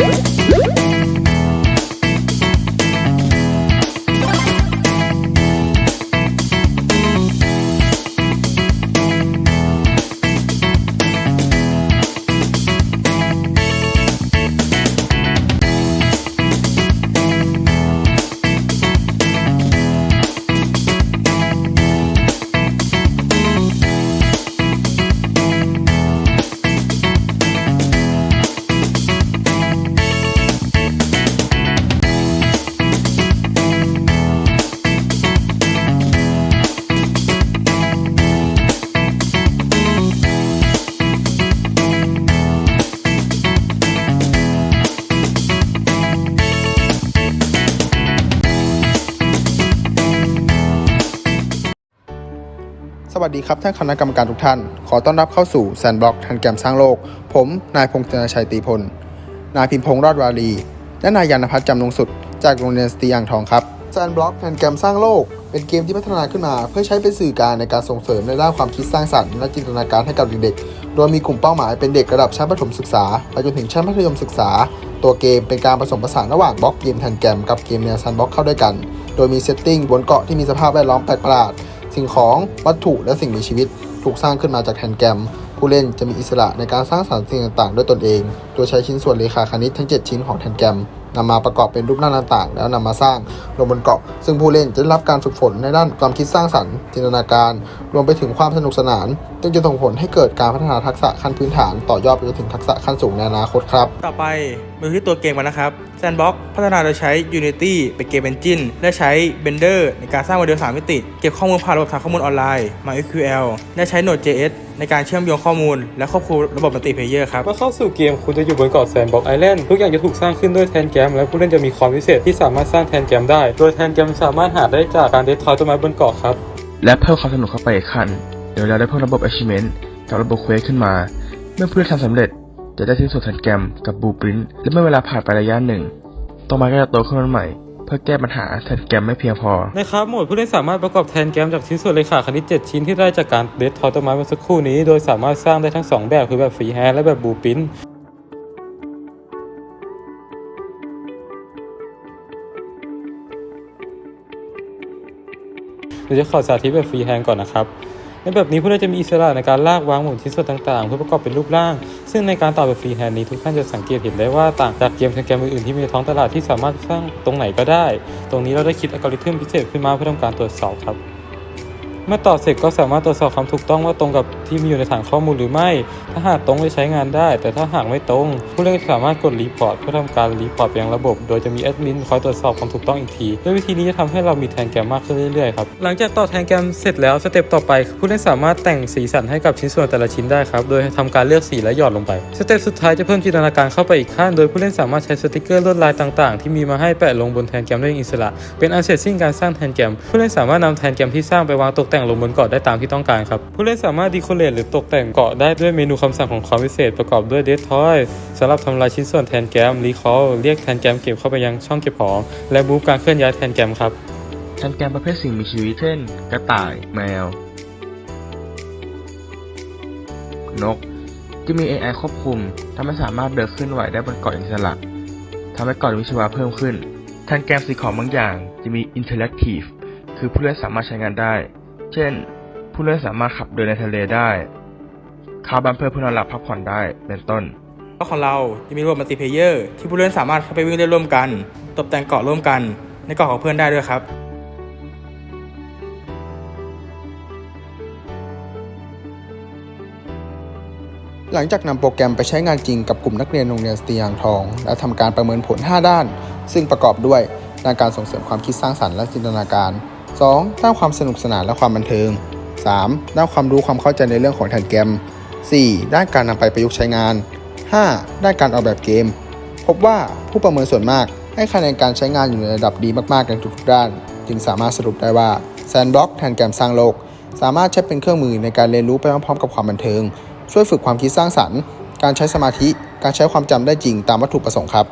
ส วัสดีครับท่านคณะกรรมการทุกท่าน ขอต้อนรับเข้าสู่แซนบล็อกทันแกมสร้างโลก ผม นายพงษ์ธนาชัยตีพล นายพิมพงษ์รอดวารี และนายยานพัฒน์จำนงสุด จากโรงเรียนสตรีอ่างทองครับแซนบล็อกทันแกมสร้างโลก เป็นเกมที่พัฒนาขึ้นมา เพื่อใช้เป็นสื่อการในการส่งเสริมในด้านความคิดสร้างสรรค์และจินตนาการให้กับเด็กๆ โดยมีกลุ่มเป้าหมายเป็นเด็กระดับชั้นประถมศึกษาไปจนถึงชั้นมัธยมศึกษา ตัวเกมเป็นการผสมผสานระหว่างบล็อกเกมทันแกมกับเกมแนวซันบล็อกเข้าด้วยกัน โดยมีเซตติ้งบนเกาะที่มีสภาพแวดล้อมแปลกประหลาด สิ่งของวัตถุและสิ่งมีชีวิต ถูกสร้างขึ้นมาจากแทนแกรม ผู้เล่นจะมีอิสระในการสร้างสรรค์สิ่งต่างๆ ด้วยตนเอง โดยใช้ชิ้นส่วนเรขาคณิตทั้ง 7 ชิ้นของแทนแกรมนำมาประกอบเป็นรูปร่าต่างๆ แล้วนำมาสร้างลงบนเกาะ ซึ่งผู้เล่นจะได้รับการฝึกฝนในด้านความคิดสร้างสรรค์จินตนาการ รวมไปถึงความสนุกสนานจึงจะส่งผลให้เกิดการพัฒนาทักษะขั้นพื้นฐานต่อยอดไปจนถึงทักษะขั้นสูงในอนาคตครับ ต่อไป มาดูที่ตัวเกมกันนะครับ Sandbox พัฒนาโดยใช้ Unity เป็นเกม Engine และใช้ Blender ในการสร้างโมเดล 3 มิติ เก็บข้อมูลผ่านระบบฐานข้อมูลออนไลน์ MySQL และใช้ Node.js ในการเชื่อมโยงข้อมูล และควบคุมระบบมัลติเพเยอร์ครับ เมื่อเข้าสู่เกมคุณจะอยู่บนเกาะแซนบ็อกไอแลนด์ทุกอย่างจะถูกสร้างขึ้นด้วยแทนแกรมและผู้เล่นจะมีความพิเศษที่สามารถสร้างแทนแกรมได้ โดยแทนแกรมสามารถหาได้จากการเดสทอยต้นไม้บนเกาะครับ และเพิ่มความสนุกเข้าไปอีกขั้นเดี๋ยวเราได้เพิ่มระบบ achievement กับระบบ quest ขึ้นมา เมื่อผู้เล่นทำสำเร็จ จะได้ชิ้นส่วนทันแกรมกับ blueprint และเมื่อเวลาผ่านไประยะหนึ่งต้นไม้ก็จะโตขึ้นมาใหม่ เพื่อแก้ปัญหาแทนแกรมไม่เพียงพอในครับโหมดผู้เล่นสามารถประกอบแทนแกรมจากชิ้นส่วนเรขาคณิต 7 ชิ้นที่ได้จากการเดสทอต้นไม้เมื่อสักครู่นี้ โดยสามารถสร้างได้ทั้ง 2 แบบคือแบบฟรีแฮนด์และแบบบูปินเดี๋ยวจะขอสาธิตแบบฟรีแฮนด์ก่อนนะครับ ในแบบนี้ผู้เล่นจะมีอิสระในการลากวางหมุนชิ้นส่วนต่างๆ เพื่อประกอบเป็นรูปร่าง ซึ่งในการต่อแบบฟรีแฮนด์นี้ทุกท่านจะสังเกตเห็นได้ว่าต่างจากเกมแข่เกมอื่นๆที่มีท้องตลาดที่สามารถสร้างตรงไหนก็ได้ ตรงนี้เราได้คิดอัลกอริทึมพิเศษขึ้นมาเพื่อทำการตรวจสอบครับ มื่อต่อเสร็จก็สามารถตรวจสอบความถูกต้องว่าตรงกับที่มีอยู่ในฐานข้อมูลหรือไม่ ถ้าหากตรงจะใช้งานได้ แต่ถ้าหากไม่ตรง ผู้เล่นสามารถกดรีพอร์ตเพื่อทำการรีพอร์ตไปยังระบบ โดยจะมีแอดมินคอยตรวจสอบความถูกต้องอีกทีด้วยวิธีนี้จะทำให้เรามีแทนแกมมากขึ้นเรื่อยๆครับหลังจากต่อแทนแกมเสร็จแล้วสเต็ปต่อไป ผู้เล่นสามารถแต่งสีสันให้กับชิ้นส่วนแต่ละชิ้นได้ครับโดยทำการเลือกสีและหยอดลงไปสเต็ปสุดท้ายจะเพิ่มจินตนาการเข้าไปอีกขั้นโดยผู้เล่นสามารถใช้สติกเกอร์ลวดลายต่างๆ ที่มีมาให้แปะลงบนแทนแกมได้อิสระ เป็นอันเสร็จสิ้นการสร้างแทนแกมผู้เล่นสามารถนำแทนแกมที่สร้างไปวางตกแต่งลงบนเกาะได้ตามที่ต้องการครับ ผู้เล่นสามารถดีโคเรทหรือตกแต่งเกาะได้ด้วยเมนูคำสั่งของความพิเศษประกอบด้วยเดททอยสำหรับทำลายชิ้นส่วนแทนแกมรีคอลเรียกแทนแกมเก็บเข้าไปยังช่องเก็บของ และบูฟการเคลื่อนย้ายแทนแกมครับแทนแกมประเภทสิ่งมีชีวิตเช่น กระต่าย แมว นก จะมี AI ควบคุมทำให้สามารถเดินเคลื่อนไหวได้บนเกาะอิสระทำให้เกาะมีชีวาเพิ่มขึ้นแทนแกมสิ่งของบางอย่างจะมี Interactive คือผู้เล่นสามารถใช้งานได้ เช่น ผู้เล่นสามารถขับเดินในทะเลได้เข้าบ้านเพื่อนเพื่อนอนหลับพักผ่อนได้เป็นต้นก็ของเราจะมีระบบมัลติเพเยอร์ที่ผู้เล่นสามารถเข้าไปวิ่งได้ร่วมกัน ตกแต่งเกาะร่วมกัน ในเกาะของเพื่อนได้ด้วยครับหลังจากนำโปรแกรมไปใช้งานจริงกับกลุ่มนักเรียนโรงเรียนสตรีอ่างทอง และทำการประเมินผล 5 ด้าน ซึ่งประกอบด้วยด้านการส่งเสริมความคิดสร้างสรรค์และจินตนาการ 2. ด้านความสนุกสนานและความบันเทิง 3. ด้านความรู้ความเข้าใจในเรื่องของแทนแกรม 4. ด้านการนำไปประยุกต์ใช้งาน 5. ด้านการออกแบบเกม พบว่าผู้ประเมินส่วนมากให้คะแนนการใช้งานอยู่ในระดับดีมากๆในทุกๆด้าน จึงสามารถสรุปได้ว่าแซนบล็อกแทนแกรมสร้างโลก สามารถใช้เป็นเครื่องมือในการเรียนรู้ไปพร้อมๆกับความบันเทิง ช่วยฝึกความคิดสร้างสรรค์ การใช้สมาธิ การใช้ความจำได้จริงตามวัตถุประสงค์ครับ